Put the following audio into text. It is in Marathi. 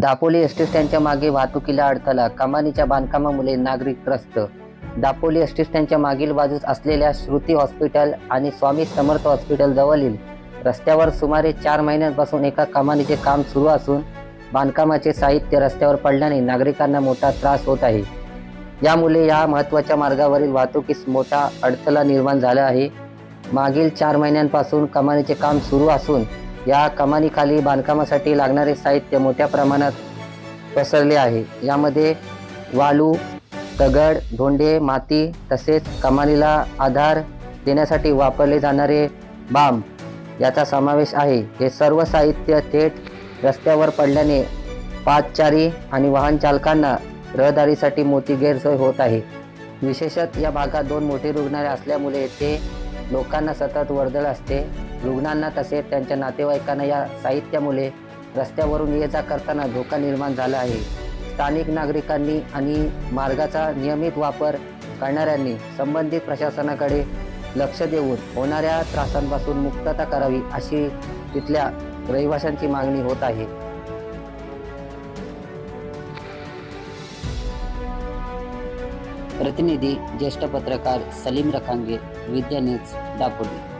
दापोली एस टी स्टँडच्या मागे वाहतुकीला अडथळा कमानीच्या बांधकामामुळे नागरिक त्रस्त. दापोली एस टी स्टँडच्या मागील बाजूस असलेल्या श्रुती हॉस्पिटल आणि स्वामी समर्थ हॉस्पिटल जवळील रस्त्यावर सुमारे चार महिन्यांपासून एका कमानीचे काम सुरू असून बांधकामाचे साहित्य रस्त्यावर पडल्याने नागरिकांना मोठा त्रास होत आहे. यामुळे या महत्त्वाच्या मार्गावरील वाहतुकीस मोठा अडथळा निर्माण झाला आहे. मागील चार महिन्यांपासून कमानीचे काम सुरू असून या कमानीखाली बांधकामासाठी लागणारे साहित्य मोठ्या प्रमाणात पसरले आहे. यामध्ये वालू दगड धोंडे माती तसेच कमानीला आधार देण्यासाठी वापरले जाणारे बांब याचा समावेश आहे. हे सर्व साहित्य थेट रस्त्यावर पडल्याने पादचारी आणि वाहन चालकांना रहदारीसाठी मोठी गैरसोय होत आहे. विशेषत या भागात दोन मोठी रुग्णालय असल्यामुळे येथे लोकांना सतत वर्दळ असते. रुग्णांना तसेच त्यांच्या नातेवाईकांना या साहित्यामुळे रस्त्यावरून ये जा करताना धोका निर्माण झाला आहे. स्थानिक नागरिकांनी आणि मार्गाचा नियमित वापर करणाऱ्यांनी संबंधित प्रशासनाकडे लक्ष देऊन होणाऱ्या त्रासांपासून मुक्तता करावी अशी तिथल्या रहिवाशांची मागणी होत आहे. प्रतिनिधी ज्येष्ठ पत्रकार सलीम रखांगे विद्या न्यूज दापोली.